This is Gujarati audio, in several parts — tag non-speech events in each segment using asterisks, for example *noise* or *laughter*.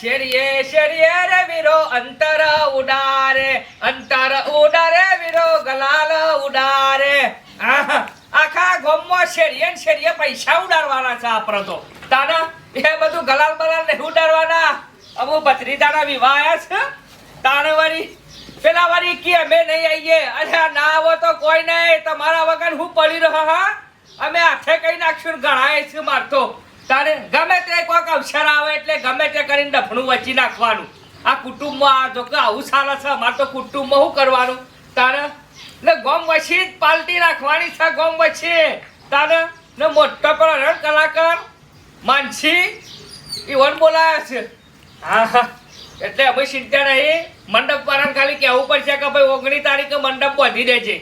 શેરીએ શેરીએ રે વીરો, અંતર ઉડારે અંતર ઉડારે વીરો, ગલાલ ઉડારે. આખા ગામમાં શેરીએ ને શેરીએ પૈસા ઉડાડવાના છે આપણે તો તાના, એ બધું ગલાલ બલાલ નહીં ઉડાડવાના. અમુ ભત્રીજાના વિવાહ છે વળી, પેલા વળી કે અમે નહીં આવીએ અરે ના આવો તો કોઈ નહીં. તમારા વગર હું પડી રહ્યો હા? અમે હાથે કઈ નાખશું ગણાય છે મારતો તારે ગમે તે કોઈક અવસર આવે એટલે ગમે તે કરીને ડફણું વચી નાખવાનું. આ કુટુંબમાં આ જો કે આવું સારા છે, અમારે તો કુટુંબમાં શું કરવાનું? તારે ને ગોમ વછી જ પાલટી રાખવાની છે, ગોમ વછી તારે ને મોટો પણ રણ કલાકાર માનસી ઈવન બોલાયા છે. હા હા. એટલે અમે ચિંતા નહીં મંડપ વાળાને ખાલી કહેવું પડશે કે ભાઈ ઓગણી તારીખે મંડપ બાંધી દેજે.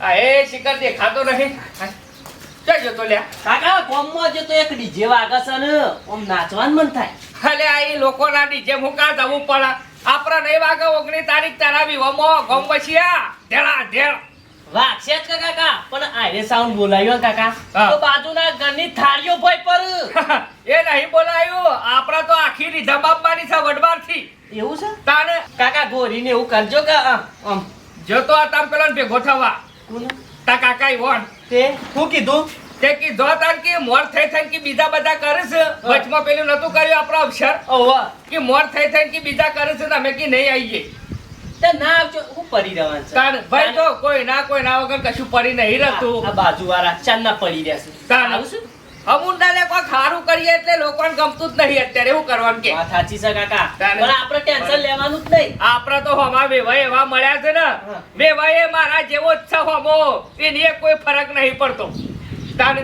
હા એ શિખર દેખાતો નહીં. જઈ જતો લ્યા. કાકા કોમમાં જે એક ડીજે વાગે છે ને આમ નાચવાનું મન થાય. અલે આ ઈ લોકોના ડીજે મુકા જવું પડે. આપણા નહીં વાગે ઓગણી તારીખ તારાવી વિવાહમાં ગમ વસિયા ધેડા ધેડ વાગશે જ કાકા પણ આને સાઉન્ડ બોલાયો કાકા તો બાજુના ઘરની થાળીઓ ભોય પર. *laughs* એ નહીં બોલાયું. આપણા તો આખી આપવાની છે વડવારથી એવું છે? તાને કાકા ગોરીને એવું કરજો કે આમ આ તામ પેલા ભેગો થવા. કોને? તા કાકા વોન. તે શું કીધું? તે કી જો તાન કે મોર થઈ થઈ કે બીજા બધા કરે છે વચમાં પેલું નતું કર્યું આપણો અક્ષર ઓવા કે મોર થઈ થઈ કે બીજા કરે છે અમે કે નહીં આવીએ. તે ના આવજો હું પડી રહેવાનું છે. તાર ભાઈ તો કોઈ ના કોઈ ના વગર કશું પડી નહીં આ બાજુવાળા ચાંદ ના પડી રહેશે તાર આવશું અમુંડાને કોઈ ખારું કરીએ એટલે લોકોને ગમતું જ નહીં અત્યારે એવું કરવાનું કે. વાત સાચી છે કાકા. પણ આપણે ટેન્શન લેવાનું જ નહીં. આપણા તો હમા વેવાય એવા મળ્યા છે ને. હા. એ મારા જેવો જ છે હમો. એની કોઈ ફરક નહીં પડતો. તાને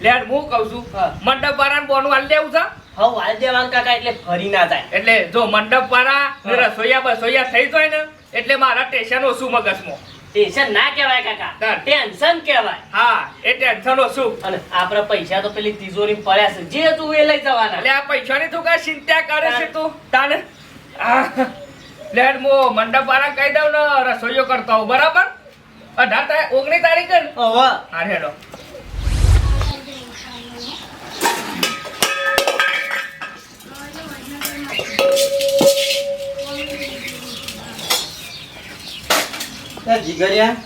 લેડ હું કહું છું. મંડપ વાળાને બોનું હાલ દેવું છે? હવ હાલ દેવાનું કાકા એટલે ફરી ના જાય. એટલે જો મંડપ વાળા રસોઈયા બસોઈયા થઈ જાય ને એટલે મારા ટેન્શન ઓછું મગજમાં. ટેન્શન ના કહેવાય કાકા. ટેન્શન કહેવાય. હા એ ટેન્શન શું? અને આપણા પૈસા તો પેલી તિજોરી પડ્યા છે. જે તું એ લઈ જવાના. એટલે આ પૈસાની તું કઈ ચિંતા કરે છે તું? તાને? લેડ મો મંડપ વાળા કહી દઉં ને રસોઈયો કરતા હોઉં બરાબર? અઢાર તારીખ ઓગણીસ તારીખ ને? હવે. હા હેડો. જીગરિયા.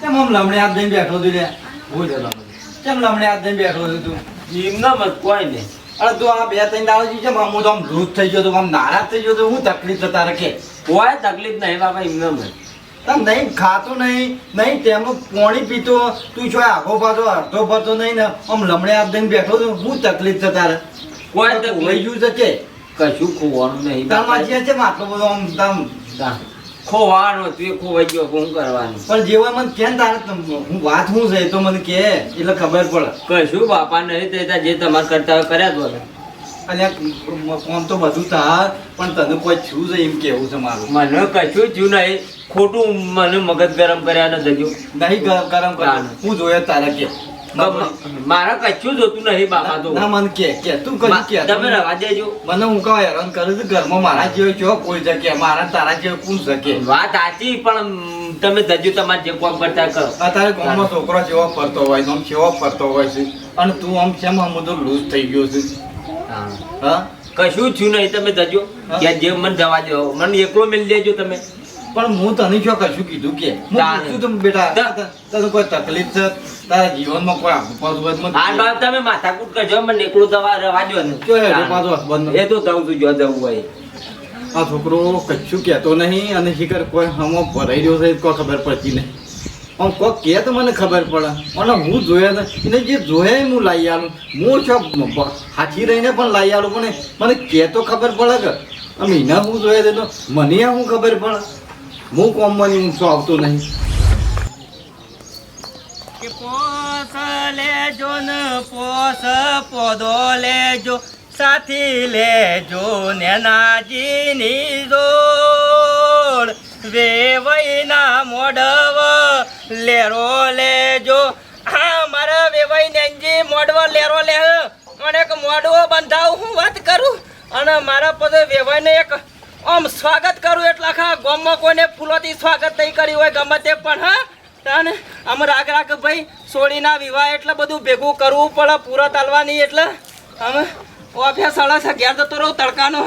કેમ આમ લમણે હાથ દઈને બેઠો તું લે ભૂલ જતો કેમ લમણે હાથ દઈને બેઠો છું તું? એમના મત કોઈ નહીં. અરે તું આ બે ત્રણ દાડો છે આમ હું તો આમ વૃદ્ધ થઈ ગયો તો આમ નારાજ થઈ ગયો તો હું તકલીફ થતા રખે. કોઈ તકલીફ નહીં બાપા એમના મત. તમ નહીં ખાતું નહીં નહીં તેમનું પાણી પીતો તું છો આખો પાછો અડધો ફરતો નહીં ને આમ લમણે હાથ દઈને બેઠો તો હું તકલીફ થતા રહે કોઈ તકલીફ તકલીફ ગયું છે કશું ખોવાનું નહીં તમારે જે છે ને બધો આમ તમ ખોવાનો તું ખોવાઈ ગયો શું કરવાનું? પણ જેવા મને કે તારે હું વાત શું છે તો મને કે એટલે ખબર પડે. કશું બાપા નહીં તે જે તમારે કરતા હોય કર્યા જ હોય. અને ફોન તો બધું થાર પણ તને કોઈ છું છે એમ કેવું છે મારું? મને કશું છું નહીં. ખોટું મને મગજ ગરમ કર્યા નથી જજો નહીં ગરમ ગરમ કર ના, ના. હું જોયા તારે કે. મારે કશું જોતું નહીં બાપા તો ના મને કે કે તું કદી કે તમે રવા દેજો. મને હું કહું હેરાન કરું છું ઘરમાં મારા જેવો છો કોઈ જગ્યા મારા તારા જેવો કોણ શકે વાત સાચી પણ તમે જજો તમારે જે કોમ કરતા કરો. અત્યારે ગામમાં છોકરો જેવો ફરતો હોય આમ કેવો ફરતો હોય છે અને તું આમ છે આમ બધો લૂઝ થઈ ગયો છે. હા. કશું થયું નહીં તમે જજો. કે જે મને જવા દો. મને એકલો મેળ દેજો તમે. પણ હું તને શું કશું કીધું કે? હું તારે. બેટા તને કોઈ તકલીફ છે? તારા જીવનમાં કોઈ મને આ કે. તમે માથાકૂટ કરજો મને એકલું દવા રવા દો ને. જો પાછો બંધ. એ તો જવું છું જો જવું હોય. આ છોકરો કશું કહેતો નહીં અને શિખર કોઈ હમો ભરાઈ રહ્યો છે કોઈ ખબર પડતી નહીં. આમ કો કહે તો મને ખબર પડે. અને હું જોયા એને જે જોયા હું લાવી આલું. હું છો હાથી રહીને પણ લાવી આલું પણ મને કહે તો ખબર પડે કે મહિના હું જોયા તો મને આ હું ખબર પડે. હું કોમમાં ઊંચો આવતો નહીં. પોસ લેજો ને, પોસ પોદો લેજો, સાથી લેજો નેનાજીની જોડ. વેવઈના મોડવ લેરો લેજો. હા, મારા વેવાઈ નેનજી મોડવ લેરો લે. અને એક મોડવો બંધાવ, હું વાત કરું. અને મારા પદ વેવાઈને એક આમ સ્વાગત કરું એટલે આખા ગામમાં કોઈને ફૂલોથી સ્વાગત નહીં કર્યું હોય, ગમે તે પણ, હા? તાને, આમ રાગ રાગ ભાઈ સોળીના વિવાહ એટલે બધું ભેગું કરવું પડે, પૂરો તાલવાની એટલે. આમ ઓફિયા સાડા અગિયાર જતો રહું, તડકાનો.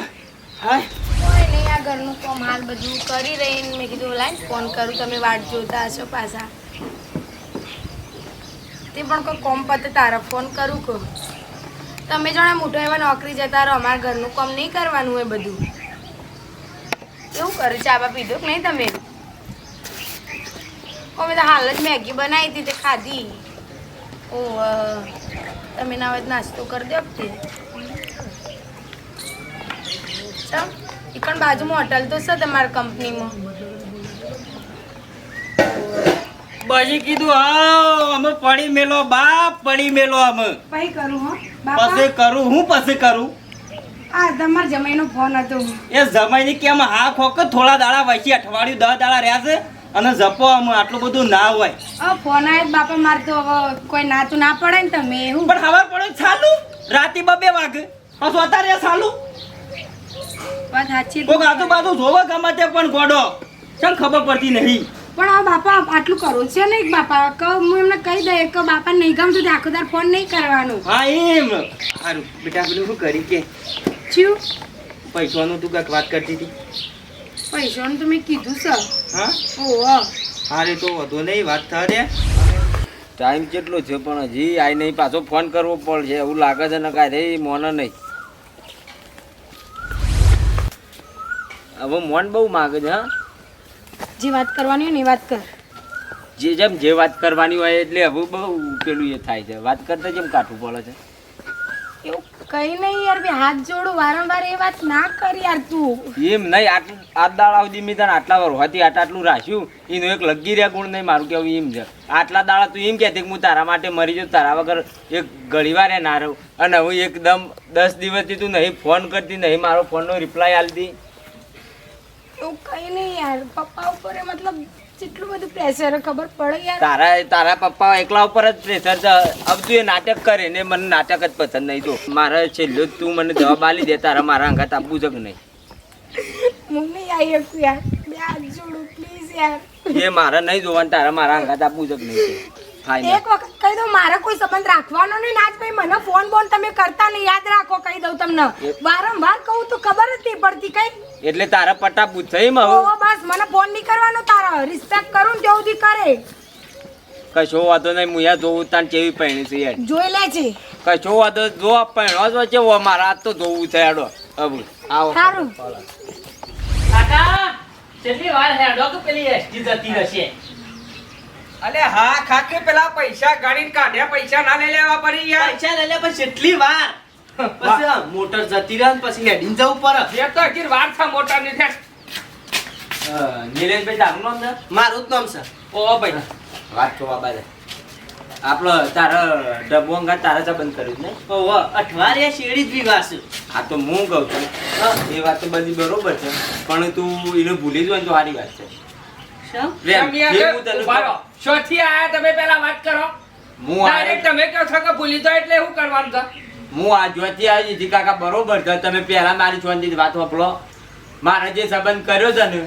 હા. ઘરનું કામ હાલ બધું કરી રહીને મેં કીધું, લાઈન ફોન કરું, તમે વાટ જોતા હશો પાછા. તે પણ કોઈ કોમ પતે, તારા ફોન કરું કો તમે જણા મોટો એવા નોકરી જતા રહો, અમારા ઘરનું કામ નહીં કરવાનું હોય બધું. કેવું કરું ચા બા પીધો કે નહીં તમે? અમે તો હાલ જ મેગી બનાવી હતી તે ખાધી. ઓ તમે ના હોય નાસ્તો કરી દો ચમ એ પણ બાજુમાં હોટલ તો છે તમારા કંપનીમાં. પછી કીધું હા અમે પડી મેલો બાપ પડી મેલો અમે. પછી કરું હો? પછી કરું હું પછી કરું? આ તમારા જમાઈનો ફોન હતો. એ જમાઈની કેમ હા ખોક થોડા દાડા વચ્ચે અઠવાડિયું દસ દાડા રહ્યા છે અને જપો અમે આટલું બધું ના હોય. આ ફોન આવ્યો બાપા મારે તો હવે કોઈ નાતું ના પડે ને તમે એવું. પણ ખબર પડે ચાલુ? રાતી બબે વાગે. પાછું અત્યારે ચાલુ. વાત સાચી કોક જોવો ગમે તે પણ ગોડો. ચમ ખબર પડતી નહીં? પણ આ બાપા આટલું કરવું છે ને બાપા? કહું હું એમને કહી દઈએ કે બાપા નહીં ગમતું તો આખો દાર ફોન નહીં કરવાનો. હા એમ. સારું બેટા પેલું શું કરી કે? છું પૈસાનું તું કાંઈક વાત કરતી હતી? પૈસાનું તો મેં કીધું સર. હા? ઓહો હારે તો વધુ નહીં વાત થાય ટાઈમ કેટલો છે પણ હજી આઈ નહીં પાછો ફોન કરવો પડશે. એવું લાગે છે ને કાંઈ રે મોને નહીં. હવે મોન બહુ માગે છે હા? જે વાત કરવાની હોય ને એ વાત કર. જે જેમ જે વાત કરવાની હોય એટલે હવે બહુ પેલું એ થાય છે. વાત કરતા જેમ કાઠું પડે છે. કઈ નહીં યાર બે હાથ જોડું વારંવાર એ વાત ના કરી યાર તું. એમ નહીં આટલું આ દાડા સુધી મેં તને આટલા વાર હોતી આટલા આટલું રાખ્યું. એનું એક લગી રહ્યા ગુણ નહીં મારું કેવું એમ છે. આટલા દાડા તું એમ કહેતી કે હું તારા માટે મરી જાઉં તારા વગર એક ઘડી વાર ના રહું. અને હું એકદમ દસ દિવસથી તું નહીં ફોન કરતી નહીં મારો ફોનનો રિપ્લાય આલતી. એવું કઈ નહીં યાર પપ્પા ઉપર મતલબ જેટલું બધું પ્રેશર ખબર પડે યાર. તારા તારા પપ્પા એકલા ઉપર જ પ્રેશર છે. અબ તું એ નાટક કરે ને મને નાટક જ પસંદ નહીં. તો મારે છેલ્લો તું મને જવાબ આલી દે તારા મારા અંગાત આપવું છે કે નહીં. હું નહીં આવી શકું યાર. બે હાથ જોડું પ્લીઝ યાર. એ મારે નહીં જોવાનું તારા મારા અંગાત આપવું છે કે નહીં. ફાઇનલ એક વખત કહી દઉં મારે કોઈ સંબંધ રાખવાનો નહીં આજ ભાઈ મને ફોન બોન તમે કરતા નહીં યાદ રાખો કહી દઉં તમને. વારંવાર કહું તો ખબર જ નહીં પડતી કઈ. એટલે તારા પટ્ટા પૂછે એમ હવે. બસ મને ફોન નહીં કરવાનો તારા. રિસ્પેક્ટ કરું ને ત્યાં કરે. કશો વાંધો નહીં હું યાર જોવું તાન કેવી પહેણી છે યાર. જોઈ લે છે કશો વાંધો જો પહેણવા જ વચ્ચે ઓ મારા તો જોવું છે હેડો. અબુ આવો. સારું. કાકા કેટલી વાર હેડો કે પેલી એસટી જતી રહેશે? અલે હા ખાકે પેલા પૈસા ગણીને કાઢ્યા પૈસા ના લઈ લેવા પડી યાર પૈસા લઈ લે પછી એટલી વાર? પછી મોટર જતી રહે ને પછી હેડીને જવું પડે. એ તો હજી વાર થા મોટરની છે નિલેશભાઈ તારું નામ છે? મારું જ નામ છે. ઓ ભાઈ. વાત તો બાબા છે આપણો તારા ડબ્બો અંગા તારા જ બંધ કર્યું ને? ઓહો અઠવાડિયા શેરી જ વિવાસ આ તો હું કહું છું. હા, એ વાત તો બધી બરોબર છે. પણ તું એને ભૂલી જ હોય ને તો સારી વાત છે. શોથી આયા તમે પેલા વાત કરો. હું ડાયરેક્ટ તમે કહો છો કે ભૂલી જાઓ એટલે શું કરવાનું છે? હું આ જોતી આવી હતી કાકા બરોબર છે. તમે પહેલા મારી છોનથી વાત વાપરો મારે જે સંબંધ કર્યો છે ને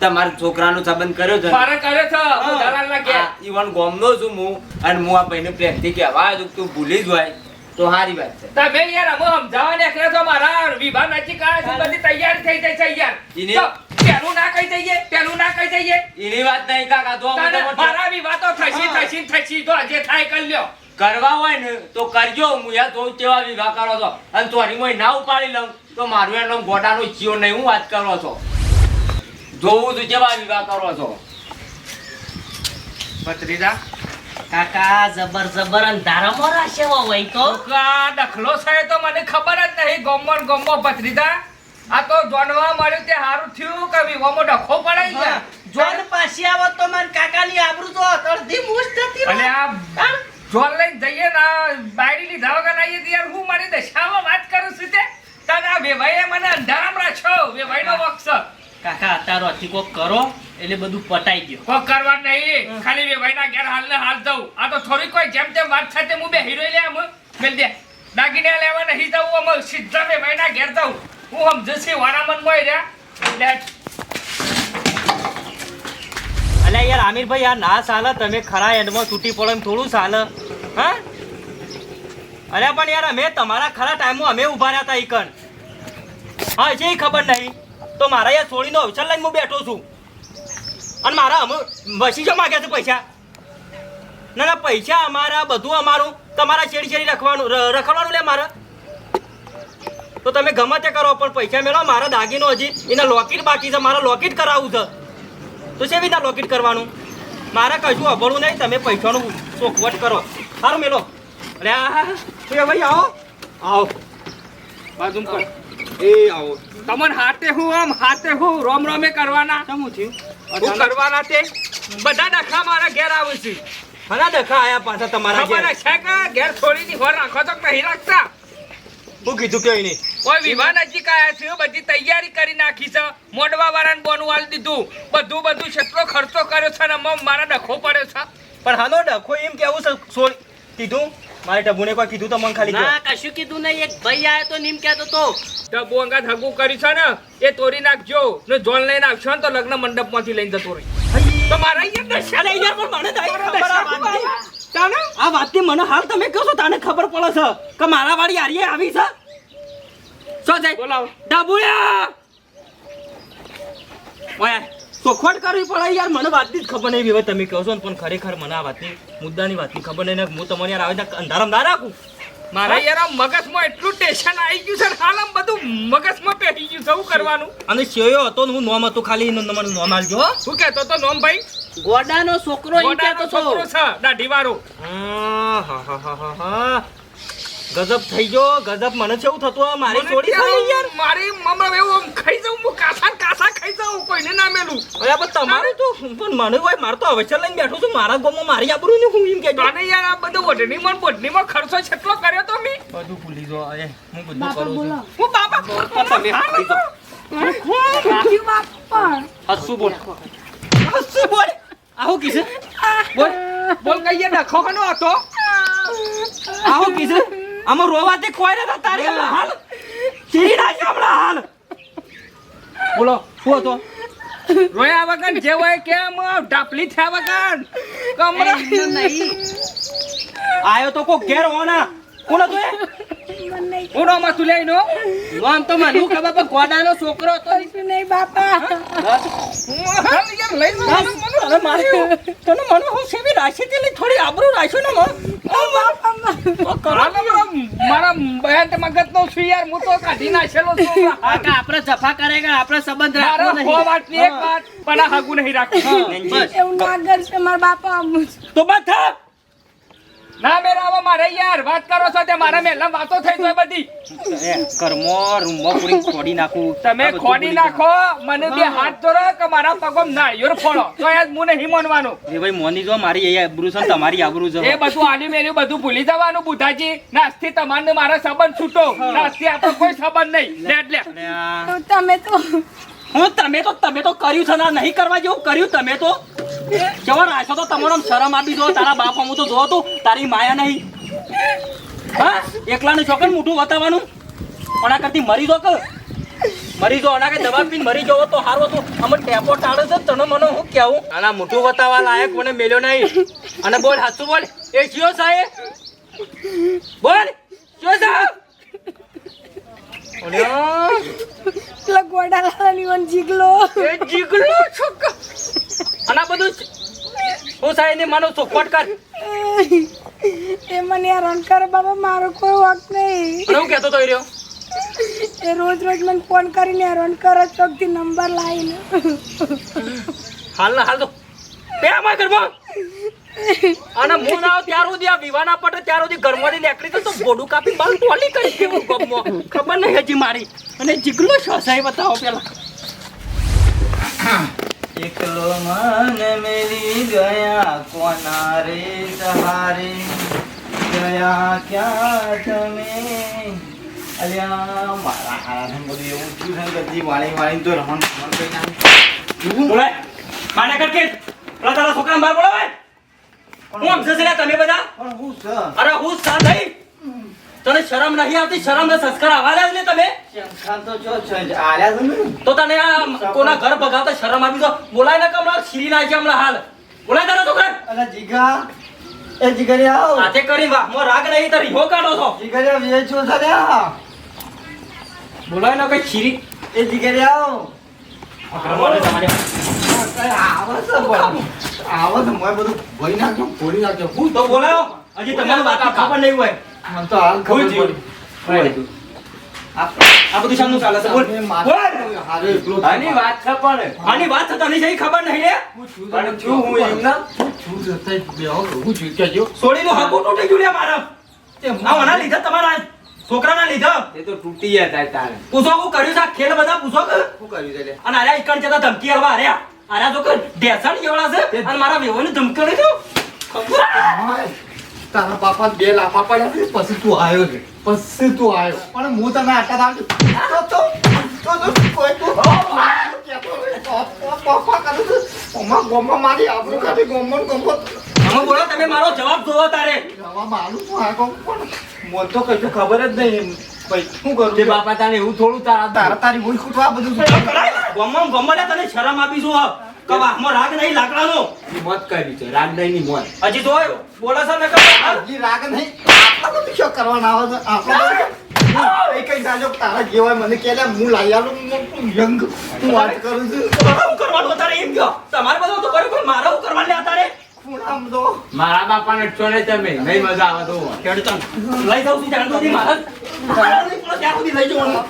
તમારા છોકરાનો સંબંધ કર્યો છે મારે કરે છે? હું દલાલના ઘેર. ઈવન ગોમનો છું હું અને હું આ ભાઈને પ્રેમથી કહેવા આવ્યો તું ભૂલી જ હોય. તો સારી વાત છે. તમે યાર અમે સમજાવવા નીકળ્યા છો મારા વિભાગ નજીક આવે બધી તૈયારી થઈ જાય છે યાર. પેલું ના. કહી દઈએ? એની વાત નહીં કાકા તો મારા વિવાહ તો થશી થશી થશી તો જે થાય કરી લ્યો. કરવા હોય ને તો કરજો. હું યાર તો તેવા વિવાહ કરો છો. અને તોરી મોય ના ઉપાડી લઉં. તો મારું એનો ગોડાનો જીવ નહીં હું વાત કરો છો. જોવું તું જેવા વિવાહ કરો છો. પત્રીદા કાકા જબર જબર અંધારામાં રાશે હોય તો? આ દખલો છે તો મને ખબર જ નહીં. ગોમો ને ગોમો પત્રીદા આ તો જાણવા મળ્યું તે સારું થયું કે વિવાહમાં ડખો પડાઈ ગયા? જોન પાછી આવો તો માર કાકાની આબરૂ તો અડધી મૂછ થતી અને આ જોર લઈને જઈએ ને બાયડી લીધા વગર આવીએ તો યાર હું મારી દશામાં વાત કરું છું તે. તને આ વેવાઈએ મને અંધારામાં રાખ્યો વેવાઈનો વક્ષ. કાકા અતારો અથી કોક કરો એટલે બધું પટાઈ ગયો કોક કરવા નહીં ખાલી વેવાઈના ઘેર હાલ ને હાલ જવું આ તો થોડી કોઈ જેમ તેમ વાત સાથે હું બે હીરો લે આમ મેલ દે. દાગીને લેવા નહીં જવું અમે સીધા વેવાઈના ઘેર જવું હું સમજુ છું વારા મનમાં રહ્યા. અલ્યા યાર આમિરભાઈ યાર ના ચાલે તમે ખરા એન્ડમાં છૂટી પડો એમ થોડું ચાલે હા? અરે પણ યાર અમે તમારા ખરા ટાઈમમાં અમે ઊભા રહ્યા હતા ઈકન. હા છે ખબર નહીં. તો મારા યાર છોડીનો અવસર લઈને હું બેઠો છું. અને મારા અમે વસી જો માગ્યા છે પૈસા. ના ના, પૈસા અમારા, બધું અમારું. તમારા છેડી છેડી રખવાનું રખડવાનું લે મારે. તો તમે ગમે તે કરો, પણ પૈસા મેળવો. મારા દાગીનો હજી એના લોકેટ બાકી છે. મારા લોકેટ કરાવવું છે. તો છે રીતના લોકેટ કરવાનું? મારે કશું અભળવું નહીં તમે પૈસાનું ચોખવટ કરો. સારું મેલો. અરે એ ભાઈ આવો. આવો. બાજુ પર એ આવો. તમને હાથે હું આમ હાથે હું રોમ રોમે કરવાના. શું થયું? હું કરવાના તે. બધા ડખા મારા ઘેર આવે છે. ઘણા ડખા આયા પાછા તમારા ઘેર. છે કે ઘેર છોડીની હોર રાખો તો નહીં રાખતા. શું કીધું કે નહીં કોઈ વિવાહ નજીક આયા છે બધી તૈયારી કરી નાખી છે. મોડવા વાળાને બોનું આલ દીધું. બધું બધું છેટલો ખર્ચો કર્યો છે ને મારા ડખો પડ્યો છે. પણ હાલો ડખો એમ કેવું છે? સોળ કીધું? મારે ડબુને કોઈ કીધું તો મને ખાલી ના કશું કીધું નહીં. એક ભાઈ આયો તો નીમ કહેતો તો. ડબ્બુ અંગાત હગું કરી છે ને એ તોડી નાખજો. ને જોન લઈને આવશો ને તો લગ્ન મંડપમાંથી લઈને જતો રહી. તો મારા અહીંયા દશા લઈ યાર પણ મને ખબર ચાલો આ વાતની મને હાલ તમે કહો છો તને ખબર પડે છે કે મારા વાળી હારીએ આવી છે. શું છે? બોલાવો. ડાબુયા ઓય ચોખવટ કરવી પડે યાર મને વાતની જ ખબર નહીં. હવે તમે કહો છો ને પણ ખરેખર મને આ વાતની મુદ્દાની વાતની ખબર નહીં ને હું તમને યાર આવે અંધારામ ના રાખું. મારા યાર આ મગજમાં એટલું ટેન્શન આવી ગયું છે ને હાલ આમ બધું મગજમાં પેટી ગયું છે શું કરવાનું. અને શેયો હતો ને હું નોમ હતું ખાલી એનું મને નોમ આલજો શું કહેતો તો નોમ ભાઈ? ગોડાનો છોકરો ગોડાનો છોકરો છે દાઢી વાળો હા, હા, હા, હા, હા, હા. ગજબ થઈ ગયો ગજબ. મને છે એવું થતું મારી થોડી થઈ યાર. મારી મમ્મી એવું આમ ખાઈ જાઉં હું કાસા કાસા ખાઈ જાઉં કોઈને ના મેલું. અરે પણ તમારું તો પણ મને હોય મારે તો હવે લઈને બેઠો છું. મારા ગામમાં મારી આબરૂ ને હું એમ કે અને યાર આ બધું ઓઢણીમાં ને માં ખર્ચો છેટલો કર્યો તો મી? બધું ભૂલી જો અરે હું બધું કરું છું. હું બાપા પણ તમે ભૂલી બાપા. હસુ બોલ. હસુ બોલ. આવું કીધું બોલ. બોલ કહીએ ડખો કનો હતો? આવું કીધું આમાં રોવાથી કોઈ નતા તારી હાલ. ચીરી નાખી હમણાં હાલ. બોલો શું હતો? રોયા વગર જે હોય કેમ ઢાપલી થયા વગર. કમરા આયો તો કો ઘેર હોના. કોણ હતો એ હું રોમાં તું લઈ નો. આમ તો મને ખબર પણ ગોડાનો છોકરો હતો. યાર લઈ લો તને તને મને હું સેવી રાશી લઈ થોડી આબરૂ રાખ્યો ને મને. તો કરો મારા મારા બહેન મગજ નો છું યાર હું તો કાઢી નાખેલો છું. આપણે જફા કરે કે આપણે સંબંધ રાખવો નહીં. એક વાત પણ આ નહીં રાખવું એવું ના કરશે મારા બાપા તો બસ થા. ના મેરા આવા મારે યાર વાત કરો છો તે મારા મેલા વાતો થઈ જાય બધી. કર્મો રૂમો પૂરી ખોડી નાખું. તમે ખોડી નાખો મને બે હાથ ધરો કે મારા પગમ યોર ફોડો. તો આજ હું નહીં માનવાનું. એ ભાઈ મોની જો મારી એ આબરૂ છે તમારી આબરૂ છે. એ બધું આલ્યું મેલ્યું બધું ભૂલી જવાનું બુધાજી નાસ્તી તમારને મારા સંબંધ છૂટો. નાસ્તી આપણો કોઈ સંબંધ નહીં. લે લે. અને આ- તો તમે તો હું તમે તો તમે તો કર્યું છે ના નહીં કરવા જેવું કર્યું તમે તો. કેવો રાખ્યો તો તમારો શરમ આપી દો, તારા બાપ હું તો જો તારી માયા નહીં. હા? એકલાનું છોકર મોઢું બતાવવાનું ઓના કરતી મરી દો કે? મરી જો ઓના કે દવા પીને મરી જવો તો હારો તો અમે ટેપો ટાળે છે તને મને હું કેવું આના મોઢું બતાવવા લાયક મને મેલ્યો નહીં. અને બોલ, હાચું બોલ. એ જીઓ સાહેબ. બોલ. ચિયો સાહેબ. પેલા ગોડાલાની વન જીગલો. એ જીગલો છોકરો. અને બધું હું સાહેબ ને માનો ચોખવટ કર. એ મને હેરાન કરે બાબા મારો કોઈ વાક નહીં. હું કહેતો તો એ રહ્યો. એ રોજ રોજ મને ફોન કરીને હેરાન કરે ચોકથી નંબર લાવીને. હાલ ના હાલ તો. બે અમાર ઘરમાં અને હું ના ત્યાર સુધી આ વિવાના પટે ત્યાર સુધી ઘરમાંથી નીકળી તો બોડું કાપી બાલ ટોલી કરી કેવું ગમો. ખબર નહીં હજી મારી. અને જીગલો શોસાઈ બતાવો પેલા. એકલો મન મેરી ગયા કોના રે સહારે? ગયા ક્યાં તમે? અલ્યા મારા હારાને બધું એવું થયું છે બધી વાળી વાળી તો રમણ રમણ કરી નાખ્યું. બોલે માને કરકે પેલા તારા છોકરાને બહાર બોલાવે હું સમજે છે તમે બધા? પણ હું છે? અરે હું સા થઈ તને શરમ નહીં આવતી? શરમ ને સંસ્કાર આવાના જ ને તમે? તો જો આલ્યા છે તો તને આ કોના ઘર ભગાવતા શરમ આવી તો બોલાય ને કમલા છીરી નાખી હમણાં હાલ. બોલાય તો છોકરા અને જીગા એ જીગરી આવ. હાથે કરી વાહમાં રાગ નહીં તો રીહો કાઢો છો. જીગરી વેચો થર્યા બોલાય ને કઈ છીરી એ જીગરી આવ. તમારે. તમારે આવે મોય બધું નાખ્યો ફોડી નાખ્યો. હું તો બોલાયો? હજી તમારું વાતની ખબર નહીં હોય. મને તો હાલ ખબર પડી. આ બધું શાનું ચાલે છે. બોલ. બોલ માથે હારે એકલો જ આની વાત છે આની વાત થતા નહીં છે, ખબર નહીં લે પણ છું હું એમના. છું જતા બેહો હું છું કે જો સોડીનું હકું તૂટી ગયું લે મારા. આ ઓના લીધે તમારા છોકરાના લીધે. એ તો તૂટી જાય તારે. પૂછો હું કર્યું છે આ ખેલ બધા? પૂછો કે? શું કર્યું છે લે? અને આર્યા ઈકણ જતા ધમકી હલવા આર્યા આર્યા તો કે ઢેસણ જેવડા છે. અને મારા વેવોને ધમકી હાય. તારા બાપા બે લાફા પડ્યા છે પછી તું આવ્યો છે. પછી તું આવ્યો પણ હું તને આટલા દાવ તો તો તો તો કોઈ તું કરે છે. ઓમાં ગોમાં મારી આબરૂ કાઢી ગોમમાં ને ગોમમાં તમે બોલો તમે મારો જવાબ જોવો તારે. જવામાં આલું છું આ ગોમ પણ મને તો કશું ખબર જ નહીં શું કરું તે બાપા તારે એવું થોડું તારા તારા આ બધું તો કરાય. ગોમમાં લે તને શરમ આપી છું હવે. રાગ નહીં લાકડાનો મોત કરી છે નહીં ની મોત. હજી તો બોલે છે ને કે હજી રાગ નહીં. બધું શું કરવાના આવે છે બધું? કઈ જાજો તારા જેવાય મને કે હું લાઈ આલું યંગ હું વાત કરું છું. તમારે કરવાનું તારે એમ કહો તમારે બધું તો બરોબર મારે કરવાનું લે તારે ખૂણામ બાપા ને બાપાને ચોરે તમે. નહીં મજા આવે તો લઈ જાઉં છું જાણતો લઈ જાઉં મારે. નહીં, સુધી લઈ જવાનું